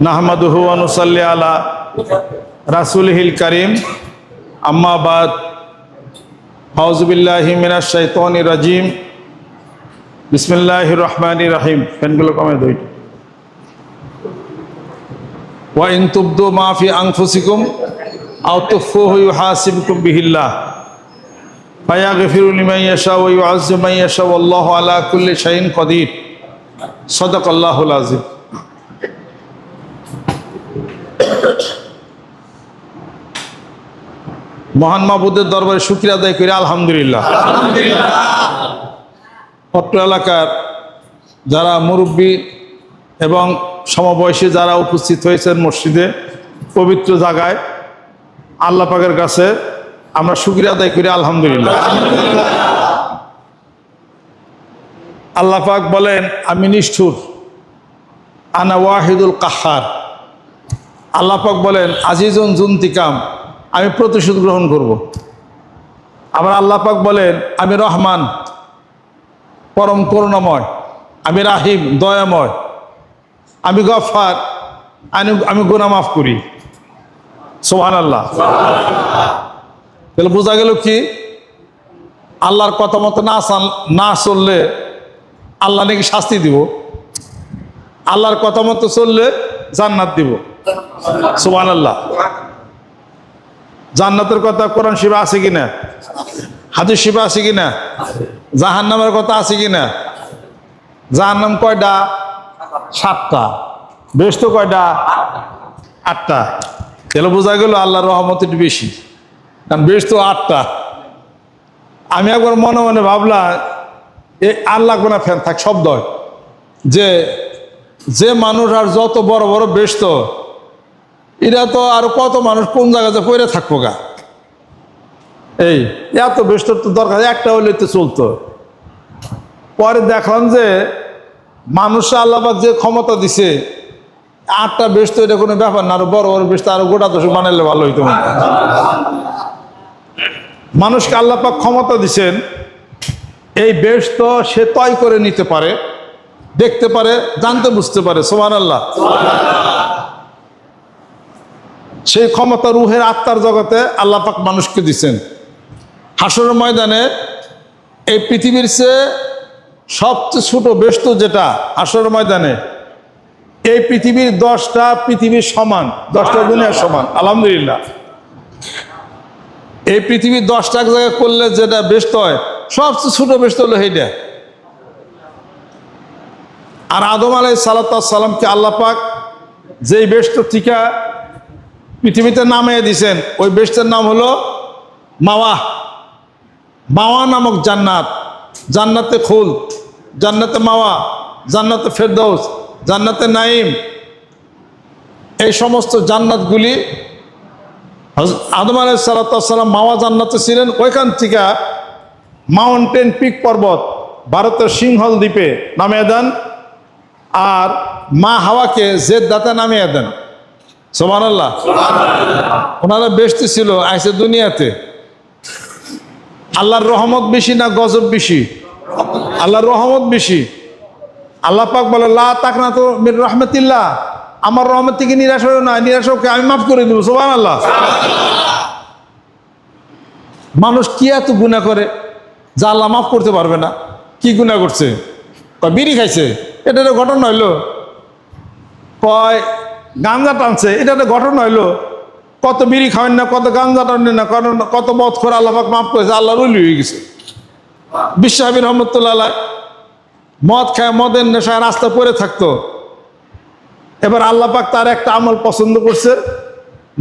নাহমাদুহু অনুসাল্লি আলা রাসুলহিল করিম। আম্মাবাদ হাউজবিল্লাহি মিনাশ শাইতানির রাজিম। বিসমিল্লাহির রহমানির রহিম। ফ্যানগুলো কমে দুই ওয়া ইন তুবদু মা ফি আনফুসিকুম আও বিহিল্লাহ। ফায়াগফিরু লিমান ইয়াশা ওয়া ইউআযযিবু মান ইয়াশা ওয়াল্লাহু আলা কুল্লি শাইইন কদির। সাদাকাল্লাহুল আযীম। মহান মাহবুদের দরবারে শুক্রিয়া আদায় করি, আলহামদুলিল্লাহ। পট্ট এলাকার যারা মুরব্বী এবং সমবয়সী যারা উপস্থিত হয়েছেন মসজিদে, পবিত্র জায়গায়, আল্লাহ পাকের কাছে আমরা শুক্রিয়া আদায় করি, আলহামদুলিল্লাহ। আল্লাহ পাক বলেন, আমি নিষ্ঠুর, আনা ওয়াহিদুল কাহার। আল্লাহ পাক বলেন, আজিজুন জুন্তিকাম, আমি প্রতিশোধ গ্রহণ করব। আবার আল্লাহ পাক বলেন, আমি রহমান, পরম করুণাময়, আমি রাহিম, দয়াময়, আমি গফার, আমি আমি গুনা মাফ করি। সোহান আল্লাহ তাহলে বোঝা গেল কি? আল্লাহর কথা মতো না না চললে আল্লাহ নাকি শাস্তি দিব? আল্লাহর কথা মতো চললে জান্নাত দিব। সোহান আল্লাহ জান্নাতের কথা কোরআন শিবা আছে কিনা? হাদিস শিবা আছে কিনা? জাহান নামের কথা আছে কিনা? জাহান নাম কয়টা? সাতটা। বেশ তো কয়টা? আটটা। তাহলে বোঝা গেল আল্লাহর রহমত বেশি। কারণ বেশ তো আটটা। আমি একবার মনে মনে ভাবলাম, এ আল্লাহ কোনা ফ্যান থাক, শব্দ যে যে মানুষ আর যত বড় বড় ব্যস্ত এরা তো আর কত মানুষ কোন জায়গাতে পড়ে থাকব গা? এই, এত ব্যস্ত তো দরকার, একটা হলে তো চলতো। পরে দেখলাম যে মানুষ আল্লাহবাক যে ক্ষমতা দিছে, আটটা ব্যস্ত এটা কোনো ব্যাপার না, আরও বড় বড় ব্যস্ত আরও গোটা দশ বানাইলে ভালো হইতো মানুষকে আল্লাপাক ক্ষমতা দিছেন, এই বেশ তো সে তয় করে নিতে পারে, দেখতে পারে, জানতে বুঝতে পারে সোমান আল্লাহ সেই ক্ষমতা রুহের আত্মার জগতে আল্লাহ পাক মানুষকে দিছেন। হাসর ময়দানে এই পৃথিবীর চেয়ে সবচেয়ে ছোট ব্যস্ত যেটা হাসর ময়দানে, এই পৃথিবীর দশটা পৃথিবীর সমান, দশটা দুনিয়ার সমান, আলহামদুলিল্লাহ। এই পৃথিবীর দশটা জায়গায় করলে যেটা ব্যস্ত হয়, সবচেয়ে ছোট ব্যস্ত হলো সেইটা আর আদম আলাই সালাতামকে আল্লাহ পাক যেই বেষ্ট টিকা পৃথিবীতে নামিয়ে দিছেন। ওই বেষ্টের নাম হলো মাওয়া। মাওয়া নামক জান্নাত। জান্নাতে খুল, জান্নাতে মাওয়া, জান্নাতে ফেরদৌস, জান্নাতে নাইম এই সমস্ত জান্নাতগুলি আদম আলাই সালাতাম মাওয়া জান্নাতে ছিলেন। ওইখান থেকে মাউন্টেন পিক পর্বত ভারতের সিংহল দ্বীপে নামিয়ে দেন আর মা হাওয়াকে জেদ্দাতে নামিয়ে দেন। সোমান আল্লাহ ওনারা বেশতে ছিল আইসে দুনিয়াতে। আল্লাহর রহমত বেশি না গজব বেশি? আল্লাহর রহমত বেশি। আল্লাহ পাক বলে, লা তাক না তো মির রহমতিল্লাহ। আমার রহমত থেকে নিরাশ হয়েও না, নিরাশ হোক আমি মাফ করে দেবো সোমান আল্লাহ মানুষ কি এত গুণা করে যা আল্লাহ মাফ করতে পারবে না? কি গুণা করছে? কয়, বিড়ি খাইছে? এটা একটা ঘটনা হইল। কয় গাঞ্জা টানছে, এটা একটা ঘটনা হইল। কত বিড়ি খাওয়েন না, কত গাঞ্জা টানেন না, কারণ কত মত করে আল্লাহ পাক মাফ করেছে আল্লাহ রুলি হয়ে গেছে। বিশ্বাহাবি রহমতুল্লাহ মদ খায়, মদের নেশায় রাস্তা পরে থাকতো। এবার আল্লাহ পাক তার একটা আমল পছন্দ করছে,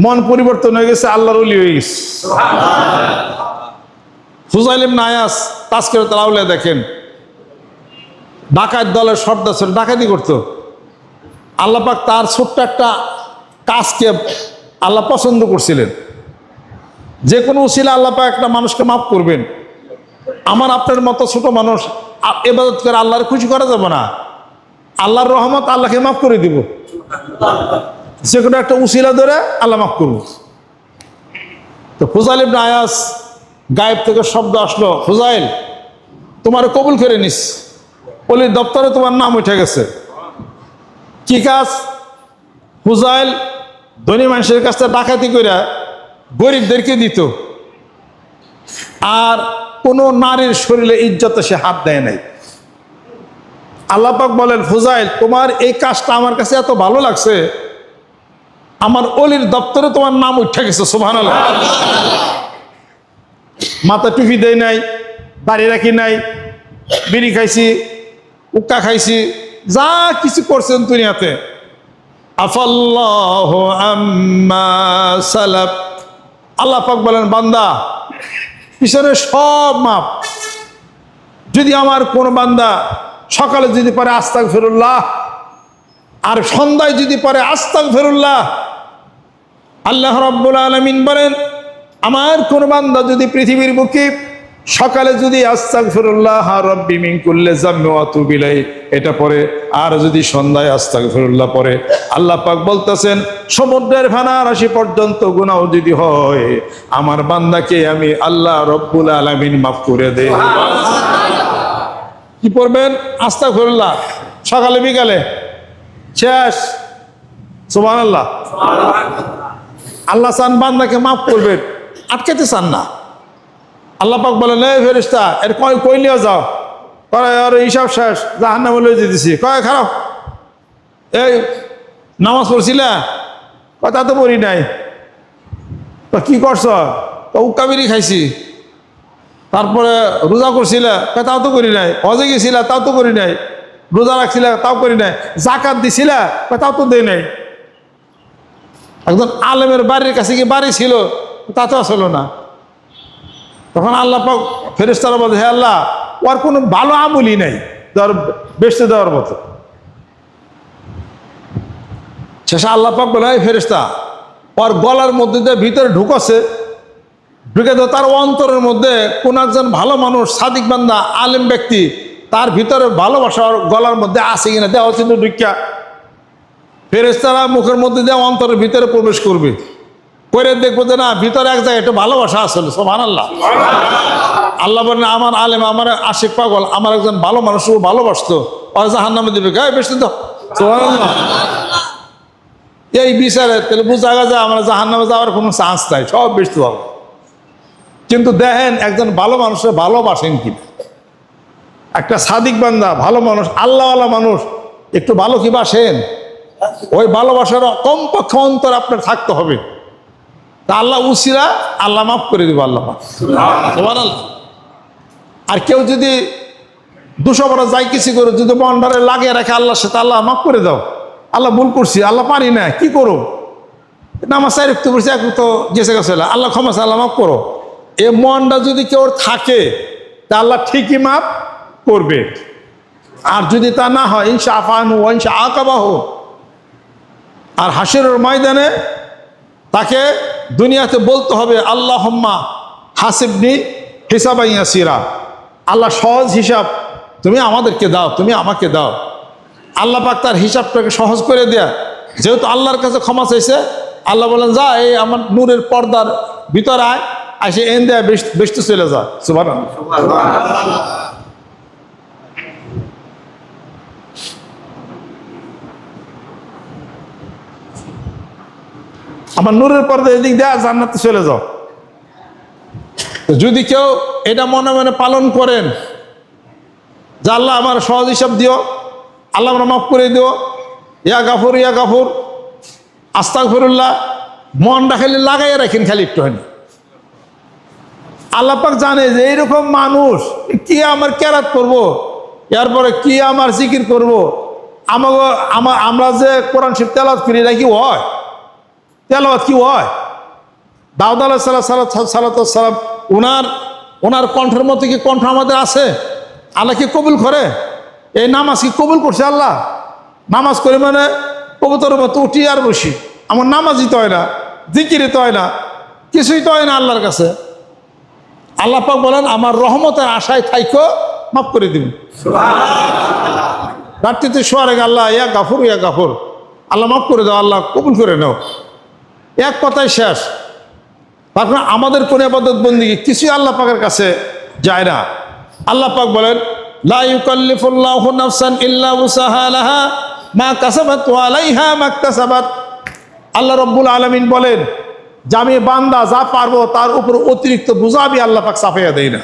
মন পরিবর্তন হয়ে গেছে, আল্লাহর রুলি হয়ে গেছে। ফুজাইলিম নায়াস তাস্কের তালাউলে দেখেন, ডাকাত দলের সর্দার ছিল, ডাকাতি করতো। আল্লাপাক তার ছোট্ট একটা কাজকে আল্লাহ পছন্দ করছিলেন। যে কোনো উচিলে আল্লাপাক একটা মানুষকে মাফ করবেন। আমার আপনার মতো ছোট মানুষ এবাদত করে আল্লাহর খুশি করা যাবে না। আল্লাহর রহমত আল্লাহকে মাফ করে দিব। যে কোনো একটা উসিলা ধরে আল্লাহ মাফ করব তো ফুজাইল ইবনে আয়াস গায়েব থেকে শব্দ আসলো, ফুজাইল, তোমার কবুল করে নিস। বলি দপ্তরে তোমার নাম উঠে গেছে। কি কাজ হুজাইল ধনী মানুষের কাছ ডাকাতি করে গরিবদেরকে দিত। আর কোনো নারীর শরীরে ইজ্জতে সে হাত দেয় নাই। আল্লাপাক বলেন, ফুজাইল, তোমার এই কাজটা আমার কাছে এত ভালো লাগছে, আমার অলির দপ্তরে তোমার নাম উঠে গেছে সোভান মাথা টুপি দেয় নাই, দাড়ি রাখি নাই, বিড়ি খাইছি, উক্কা খাইছি যা কিছু করছেন দুনিয়াতে। আল্লাহ পাক বলেন, বান্দা, পিছনে সব মাপ। যদি আমার কোন বান্দা সকালে যদি পারে আস্তাক ফেরুল্লাহ আর সন্ধ্যায় যদি পারে আস্তাক ফেরুল্লাহ আল্লাহ রব্বুল আলমিন বলেন, আমার কোন বান্দা যদি পৃথিবীর বুকে সকালে যদি এটা পরে। আর যদি সন্ধ্যায় আস্তাক ফিরুল্লাহ পরে, আল্লাহ পাক বলতেছেন, সমুদ্রের ফানা রাশি পর্যন্ত গুনাহ যদি হয়, আমার বান্দাকে আমি আল্লাহ রব্বুল আলামিন মাফ করে দে। কি পড়বেন? আস্তাক ফিরুল্লাহ সকালে, বিকালে? শেষ। সুবহানাল্লাহ। আল্লাহ আল্লাহ চান বান্দাকে মাফ করবেন। আটকাতে চান না। আল্লাহ পাক বলেন এই ফেরিস্তা এর কয় কই নিয়ে যাও? কয়, আর, হিসাব শেষ জাহান নামে লয়ে যেতেছি কয়, খারাপ, এই নামাজ পড়ছিলা? কথা তো পড়ি নাই। কি করছ? তো উক্কাবিরি খাইছি। তারপরে রোজা করছিলা? তাও তো করি নাই। হজে গেছিলা? তাও তো করি নাই। রোজা রাখছিলা? তাও করি নাই। জাকাত দিছিলা? তাও তো দেয় নাই। একজন আলেমের বাড়ির কাছে কি বাড়ি ছিল? তা তো আসলো না। তখন আল্লাহ পাক ফেরেস্তারা বলছে, হে আল্লাহ, ওর কোনো ভালো আমলই নাই, ধর বেসতে দেওয়ার মতো। শেষে আল্লাহ পাক বলে এই ফেরেস্তা ওর গলার মধ্যে দিয়ে ভিতরে ঢুকছে। ঢুকে তো তার অন্তরের মধ্যে কোন একজন ভালো মানুষ, সাদিক বান্দা, আলেম ব্যক্তি, তার ভিতরে ভালোবাসা গলার মধ্যে আছে কিনা দেওয়া কিন্তু ঢুকিয়া। ফেরেস্তারা মুখের মধ্যে দিয়ে অন্তরের ভিতরে প্রবেশ করবে। করে দেখব যে না, ভিতরে এক জায়গায় একটু ভালোবাসা আসলে সোহান আল্লাহ আল্লাহ বলেন আমার আলেম, আমার আশিক পাগল, আমার একজন ভালো মানুষ ভালোবাসতো। আর জাহান নামে দিবে, গায়ে বেশি তো। এই বিচারে তাহলে বোঝা যায় আমরা জাহান নামে যাওয়ার কোনো চান্স নাই, সব বেশি পাবো কিন্তু দেখেন, একজন ভালো মানুষের ভালোবাসেন কি একটা সাদিক বান্দা, ভালো মানুষ, আল্লাহওয়ালা মানুষ, একটু ভালো কি বাসেন? ওই ভালোবাসার কমপক্ষে অন্তর আপনার থাকতে হবে। তা আল্লাহ উসিরা, আল্লাহ মাফ করে দিব আল্লাহ মাফ। সুবহানাল্লাহ। আর কেউ যদি দুশো বড় যাই কিছু করে, যদি মনটারে লাগিয়ে রাখে আল্লাহর সাথে, আল্লাহ মাফ করে দাও। আল্লাহ ভুল করছি, আল্লাহ পারি না, কি করো নামাজ চাই রাখতে করছি এক তো গেছে গেছে আল্লাহ ক্ষমা আল্লাহ মাফ করো। এ মনটা যদি কেউ থাকে, তা আল্লাহ ঠিকই মাফ করবে। আর যদি তা না হয়, ইনশা আফানু ইনশা আকাবাহ। আর হাসিরের ময়দানে তাকে দুনিয়াতে বলতে হবে আল্লাহ হম্মা হাসিবনি হিসাবাইয়া সিরা আল্লাহ সহজ হিসাব, তুমি আমাদেরকে দাও, তুমি আমাকে দাও। আল্লাহ পাক তার হিসাবটাকে সহজ করে দেয়া। যেহেতু আল্লাহর কাছে ক্ষমা চাইছে, আল্লাহ বলেন, যা, এই আমার নূরের পর্দার ভিতর আয়, আসে এন দেয়া, বেশ বেশতে চলে যা। সুবাহ আমার নূরের পর্দা এদিক দেয়া জান্নাতে চলে যাও। যদি কেউ এটা মনে মনে পালন করেন, যে আল্লাহ আমার সহজ হিসাব দিও, আল্লাহ আমরা মাফ করে দিও। ইয়া গাফুর ইয়া গাফুর। আস্তাক ফিরুল্লাহ মনটা খালি লাগাইয়া রাখেন খালি একটু হয়নি আল্লাহ পাক জানে যে এইরকম মানুষ, কি আমার কেরাত করব? এরপরে কি আমার জিকির করব? আমাকে আমার আমরা যে কোরআন শিব তেলাত না কি হয়? তেলাওয়াত কি হয়? দাউদ আলাহ সাল্লাহ সাল্লাহ সাল্লাম ওনার ওনার কণ্ঠের মতো কি কণ্ঠ আমাদের আছে? আল্লাহ কি কবুল করে? এই নামাজ কি কবুল করছে আল্লাহ? নামাজ করে মানে কবুতরের মতো উঠি আর বসি। আমার নামাজই তো হয় না জিকিরি তো হয় না কিছুই তো হয় না আল্লাহর কাছে। আল্লাহ পাক বলেন আমার রহমতের আশায় থাইকো মাফ করে দিন রাত্রিতে শোয়ার আগে আল্লাহ ইয়া গাফুর ইয়া গাফুর। আল্লাহ মাফ করে দাও আল্লাহ কবুল করে নাও। এক কথায় শেষ। তারপরে আমাদের কোন আবাদত বন্দি কিছুই আল্লাহ পাকের কাছে যায় না। আল্লাহ পাক বলেন, লা ইউকাল্লিফুল্লাহু নাফসান ইল্লা উসাহা লাহা মা কাসাবাত আলাইহা মা আল্লাহ রব্বুল আলমিন বলেন, যে আমি বান্দা, যা পারব, তার উপর অতিরিক্ত বোঝা আমি আল্লাহ পাক চাপাইয়া দেই না।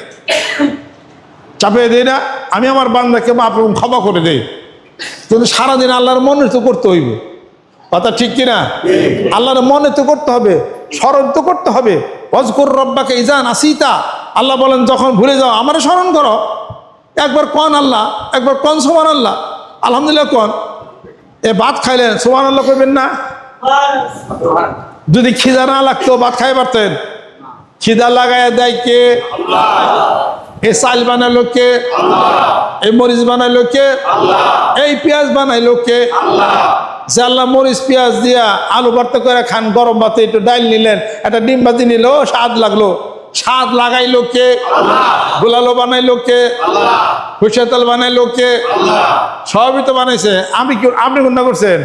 চাপিয়ে দেই না, আমি আমার বান্দাকে মাপ ক্ষমা করে দেই। কিন্তু সারাদিন আল্লাহর মনে তো করতে হইব। কথা ঠিক কিনা? আল্লাহর মনে তো করতে হবে স্মরণ তো করতে হবে। অজকর রব্বাকে ইজান আসিতা আল্লাহ বলেন যখন ভুলে যাও আমার স্মরণ করো। একবার কন আল্লাহ একবার কন সোমান আল্লাহ? আলহামদুলিল্লাহ কন? এ ভাত খাইলেন সোমান আল্লাহ করবেন না? যদি খিদা না লাগতো ভাত খাই পারতেন। খিদা লাগায় দেয় কে? এ চাল বানালো কে? এই মরিচ বানাইলো কে? এই পেঁয়াজ বানাইলো কে? যে আল্লাহ মরিচ, পেঁয়াজ দিয়া আলু ভর্তা করে খান, গরম ভাতে একটু ডাইল নিলেন, একটা ডিম ভাতি নিল, স্বাদ লাগল। স্বাদ লাগাইলো কে? গোলালো বানাইলো কে? সরষের তেল বানাইলো কে? সবই তো বানাইছে। আমি কি আপনি কোনটা করছেন?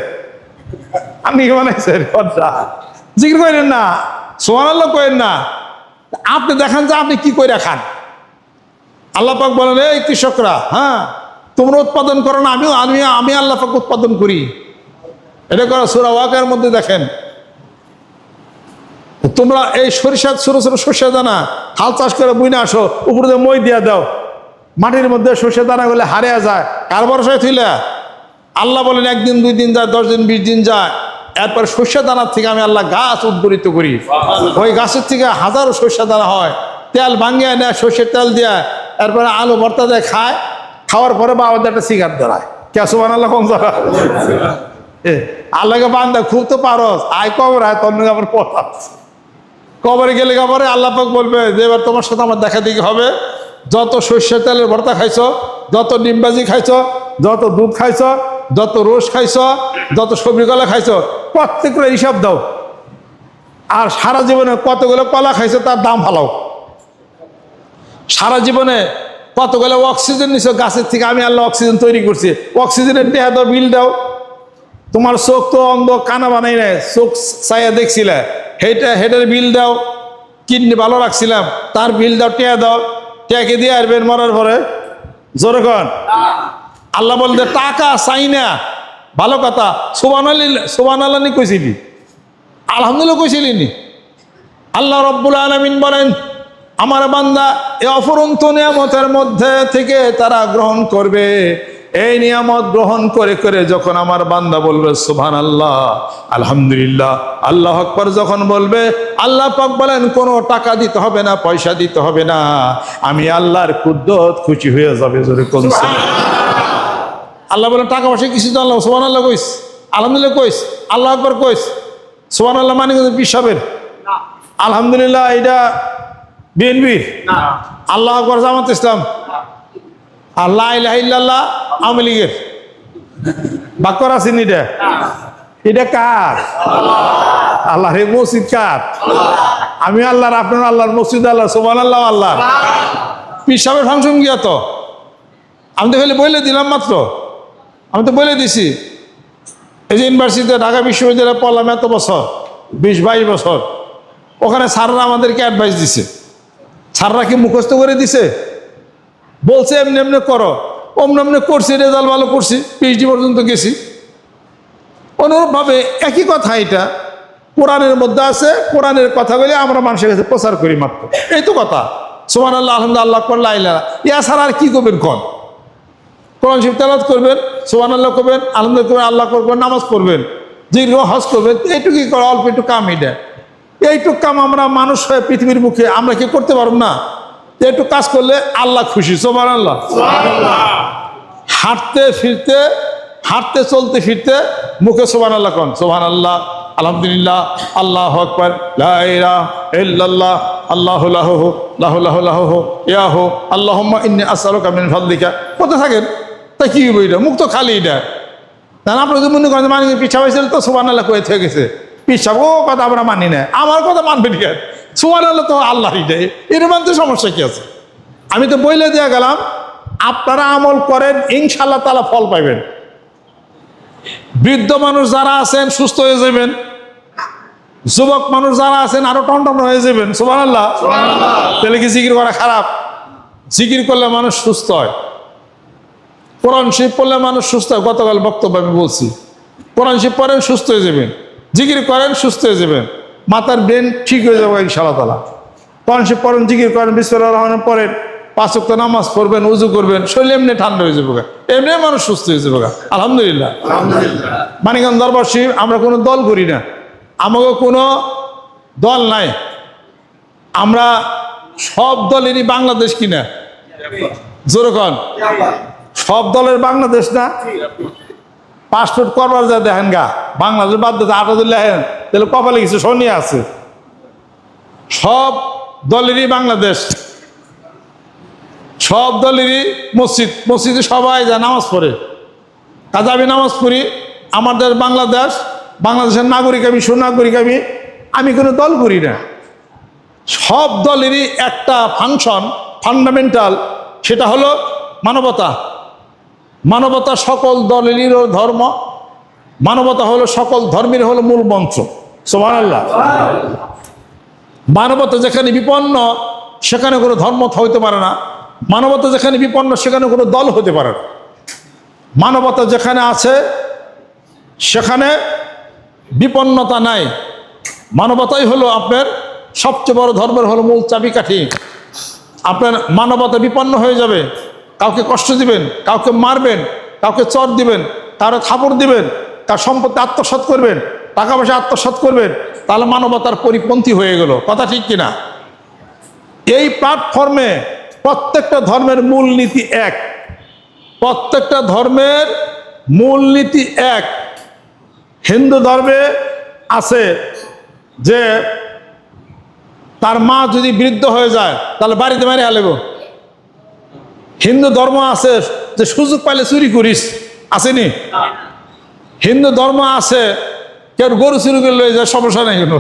আপনি কি বানাইছেন? জিজ্ঞেস করেন না। সোমান আল্লাহ করেন না। আপনি দেখান যে আপনি কি করে খান। আল্লাহ পাক বলেন, এই কৃষকরা হ্যাঁ তোমরা উৎপাদন করো না, আমিও আমি আমি আল্লাহ পাক উৎপাদন করি। এটা করো সুরা ওয়াকের মধ্যে দেখেন। তোমরা এই সরিষা ছোট ছোট সর্ষে দানা হাল চাষ করে বুইনা আসো উপরে দিয়ে মই দিয়া দাও। মাটির মধ্যে সর্ষে দানা গুলো হারিয়ে যায় কার ভরসায় থইলে? আল্লাহ বলেন একদিন দুই দিন যায় দশ দিন বিশ দিন যায়। এরপর সর্ষে দানার থেকে আমি আল্লাহ গাছ উদ্বরিত করি। ওই গাছের থেকে হাজারো সর্ষে দানা হয়। তেল ভাঙিয়ে নেয় সর্ষের তেল দিয়ে এরপরে আলু ভর্তা দিয়ে খায়। খাওয়ার পরে বাবা একটা সিগার ধরায়। কেসো বানাল্লাহ কোন জায়গা এ, আল্লাহকে বান্দা, খুব তো পারস। আয় কবর, আয় নাকি আবার পথ কবরে গেলে কবরে আল্লাহ পাক বলবে, যে এবার তোমার সাথে আমার দেখা দেখি হবে। যত সর্ষের তেলের ভর্তা খাইছ, যত ডিমবাজি খাইছ, যত দুধ খাইছ, যত রোজ খাইছো, যত সবজি কলা খাইছো প্রত্যেকটা হিসাব দাও। আর সারা জীবনে কতগুলো কলা খাইছো, তার দাম ফালাও। সারা জীবনে কতগুলো অক্সিজেন নিছো, গাছের থেকে আমি আল্লাহ অক্সিজেন তৈরি করছি। অক্সিজেনের দেহা দাও, বিল দাও। তোমার চোখ তো অন্ধ কানা বানাই নাই, চোখ চাইয়া দেখছিলে। হেটা হেটার বিল দাও, কিডনি ভালো রাখছিলাম, তার বিল দাও, টেয়া দাও, টেয়াকে দিয়ে আসবেন মরার পরে। জোরে কন। আল্লাহ বলতে টাকা চাই না। ভালো কথা। সোবান আলী সোবান আল্লাহ কইছিলি? আলহামদুলিল্লাহ কইছিলি নি? আল্লাহ রব্বুল আলমিন বলেন, আমার বান্দা এ অফুরন্ত নিয়ামতের মধ্যে থেকে তারা গ্রহণ করবে। এই নিয়ামত গ্রহণ করে করে যখন আমার বান্দা বলবে সুবহান আল্লাহ আলহামদুলিল্লাহ আল্লাহ আকবর যখন বলবে আল্লাহ পাক বলেন কোনো টাকা দিতে হবে না পয়সা দিতে হবে না আমি আল্লাহর কুদ্দত খুশি হয়ে যাবে জোরে কোন আল্লাহ বলেন টাকা পয়সা কিছু তো আল্লাহ সোহান আল্লাহ কইস আলহামদুলিল্লাহ কইস আল্লাহ আকবর কইস সোহান আল্লাহ মানে কিন্তু পিসাবের আলহামদুলিল্লাহ এটা বিএনপি আল্লাহ আকবর জামাত ইসলাম। আল্লাহ ইল্লাল্লাহ আওয়ামী লীগের। বাক্যর আছেন এটা? এটা কার? আল্লাহ রে মসজিদ কার? আমি আল্লাহর, আপনার আল্লাহর মসজিদ আল্লাহ সোমান আল্লাহ। আল্লাহ পিসাবের ফাংশন গিয়া তো আমি তো খালি বলে দিলাম মাত্র। আমি তো বলে দিছি। এই যে ইউনিভার্সিটিতে, ঢাকা বিশ্ববিদ্যালয়ে পড়লাম এত বছর, বিশ বাইশ বছর। ওখানে স্যাররা আমাদেরকে অ্যাডভাইস দিছে। স্যাররা কি মুখস্থ করে দিছে? বলছে এমনি এমনি করো। অমনি এমনি করছি রেজাল্ট ভালো করছি পিএইচডি পর্যন্ত গেছি। অনুরূপভাবে একই কথা এটা। কোরআনের মধ্যে আছে, কোরআনের কথা বলে আমরা মানুষের কাছে প্রচার করি মাত্র। এই তো কথা। সোমান আল্লাহ আলহামদুল্লাহ করল্লা ইয়া ছাড়া আর কি করবেন কন? কোরআন শিব তেলাত করবেন সোমান আল্লাহ করবেন, আলহামদুলিল্লাহ করবেন, আল্লাহ করবেন, নামাজ পড়বেন দীর্ঘ হজ করবেন, এইটুকুই করে, অল্প একটু কাম এটা। এইটুক কাম আমরা মানুষ হয়ে পৃথিবীর মুখে আমরা কি করতে পারব না? একটু কাজ করলে আল্লাহ খুশি সোমান আল্লাহ হাঁটতে ফিরতে হাঁটতে চলতে ফিরতে মুখে সোবান আল্লাহ কন সোবান আল্লাহ আলহামদুলিল্লাহ আল্লাহ আকবর লাহ আল্লাহ লাহ লাহ লাহ ইয়া হো আল্লাহ ইন্নি আসালক আমিন ফাল্লিকা কোথায় থাকেন? তা কি এটা? মুখ তো খালি এটা। না আপনারা যদি মনে করেন মানে পিছা হয়েছিল তো সোবান আল্লাহ কয়ে থেকে গেছে। পিসাব ও কথা আমরা মানি না আমার কথা মানবে ঠিক আছে আল্লাহ তো আল্লাহ এটা এর মানতে সমস্যা কি আছে? আমি তো বইলে দেয়া গেলাম আপনারা আমল করেন ইনশাল্লাহ তালা ফল পাইবেন। বৃদ্ধ মানুষ যারা আছেন সুস্থ হয়ে যাবেন। যুবক মানুষ যারা আছেন আরও টনটন হয়ে যাবেন। সুবান আল্লাহ তাহলে কি জিকির করা খারাপ? জিকির করলে মানুষ সুস্থ হয়। কোরআন শিব পড়লে মানুষ সুস্থ হয়। গতকাল বক্তব্য আমি বলছি। কোরআন শিব পড়েন সুস্থ হয়ে যাবেন। জিকির করেন সুস্থ হয়ে যাবেন। মাথার ব্রেন ঠিক হয়ে যাবে ইনশাআল্লাহ তালা তখন সে পড়েন জিকির করেন বিশ্বর রহমানের পরেন পাঁচ ওয়াক্ত নামাজ পড়বেন উজু করবেন শরীর এমনি ঠান্ডা হয়ে যাবে। এমনি মানুষ সুস্থ হয়ে যাবে। আলহামদুলিল্লাহ। মানিকগঞ্জ দরবার শরীফ আমরা কোনো দল করি না। আমাকে কোনো দল নাই। আমরা সব দলেরই বাংলাদেশ কিনা? জোরকন সব দলের বাংলাদেশ না? পাসপোর্ট করবার যা দেখেন গা বাংলাদেশ বাদ দিতে আটা দিলে দেখেন তাহলে কপালে কিছু শনি আছে। সব দলেরই বাংলাদেশ, সব দলেরই মসজিদ, মসজিদে সবাই যায় নামাজ পড়ে। কাজে আমি নামাজ পড়ি, আমাদের বাংলাদেশ, বাংলাদেশের নাগরিক আমি, সুনাগরিক আমি আমি কোনো দল করি না। সব দলেরই একটা ফাংশন, ফান্ডামেন্টাল, সেটা হলো মানবতা। মানবতা সকল দলেরই ধর্ম। মানবতা হলো সকল ধর্মের হলো মূল মন্ত্র। সোমান আল্লাহ মানবতা যেখানে বিপন্ন, সেখানে কোনো ধর্ম হইতে পারে না। মানবতা যেখানে বিপন্ন, সেখানে কোনো দল হতে পারে না। মানবতা যেখানে আছে, সেখানে বিপন্নতা নাই। মানবতাই হলো আপনার সবচেয়ে বড় ধর্মের হলো মূল চাবিকাঠি। আপনার মানবতা বিপন্ন হয়ে যাবে। কাউকে কষ্ট দিবেন, কাউকে মারবেন, কাউকে চর দিবেন, কারও থাপড় দিবেন, তার সম্পত্তি আত্মসাৎ করবেন, টাকা পয়সা আত্মসাৎ করবেন, তাহলে মানবতার পরিপন্থী হয়ে গেল। কথা ঠিক কিনা? এই প্ল্যাটফর্মে প্রত্যেকটা ধর্মের মূলনীতি এক। প্রত্যেকটা ধর্মের মূলনীতি এক। হিন্দু ধর্মে আছে যে তার মা যদি বৃদ্ধ হয়ে যায়, তাহলে বাড়িতে মারি হালেব হিন্দু ধর্ম আছে যে সুযোগ পাইলে চুরি করিস। আসেনি? হিন্দু ধর্ম আছে কেউ গরু চুরি করে লয়ে যায় সমস্যা নেই কোনো।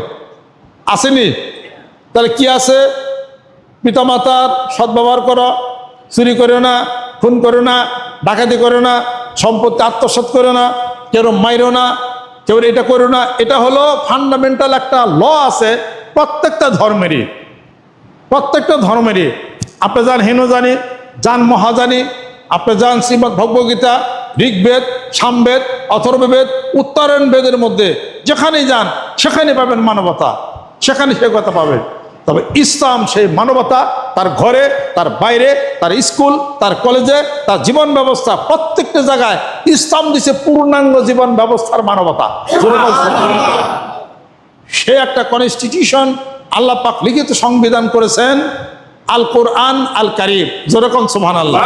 আসেনি? তাহলে কি আছে? পিতা পিতামাতার সদ্ব্যবহার করো চুরি করো না খুন করো না ডাকাতি করো না সম্পত্তি আত্মসাৎ করো না কেউ মাইরো না কেউ এটা করো না। এটা হলো ফান্ডামেন্টাল একটা ল আছে প্রত্যেকটা ধর্মেরই। প্রত্যেকটা ধর্মেরই। আপনি যান হেন জানি যান মহাজানি, আপনি যান শ্রীমদ ভগবদ্গীতা, ঋগ্বেদ, সামবেদ, অথর্ববেদ, উত্তরায়ণ বেদের মধ্যে যেখানেই যান সেখানে পাবেন মানবতা, সেখানে সে কথা পাবেন। তবে ইসলাম সেই মানবতা, তার ঘরে, তার বাইরে, তার স্কুল, তার কলেজে, তার জীবন ব্যবস্থা, প্রত্যেকটা জায়গায় ইসলাম দিছে পূর্ণাঙ্গ জীবন ব্যবস্থার মানবতা। সে একটা কনস্টিটিউশন আল্লাহ পাক লিখিত সংবিধান করেছেন আল কোরআন আল কারিম যেরকম সুহান আল্লাহ